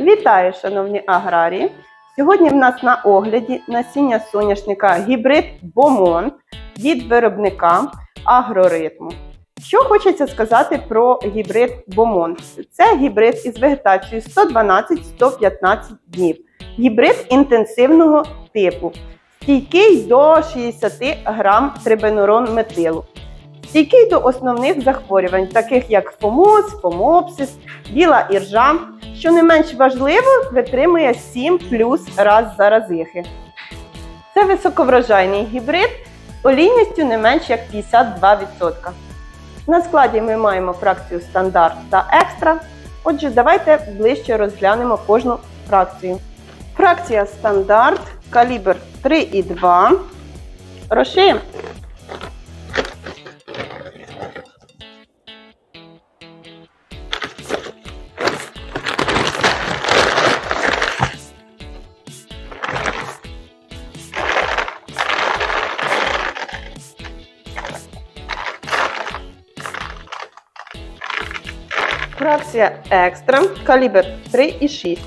Вітаю, шановні аграрії! Сьогодні в нас на огляді насіння соняшника гібрид Бомонт від виробника агроритму. Що хочеться сказати про гібрид Бомонт? Це гібрид із вегетацією 112-115 днів. Гібрид інтенсивного типу, стійкий до 60 грам трибенурон метилу. Стійкий до основних захворювань, таких як фомоз, фомопсис, біла іржа, що не менш важливо, витримує 7 плюс раз заразихи. Це високоврожайний гібрид олійністю не менш як 52%. На складі ми маємо фракцію стандарт та екстра. Отже, давайте ближче розглянемо кожну фракцію. Фракція стандарт, калібр 3,2. Розшиємо. Фракція екстра, калібр 3,6.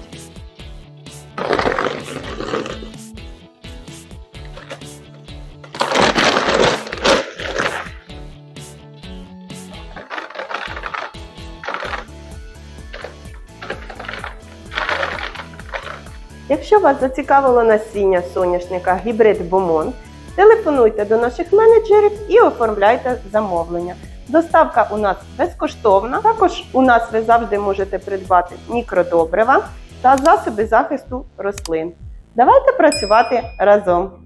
Якщо вас зацікавило насіння соняшника гібрид Бомон, телефонуйте до наших менеджерів і оформляйте замовлення. Доставка у нас безкоштовна. Також у нас ви завжди можете придбати мікродобрива та засоби захисту рослин. Давайте працювати разом.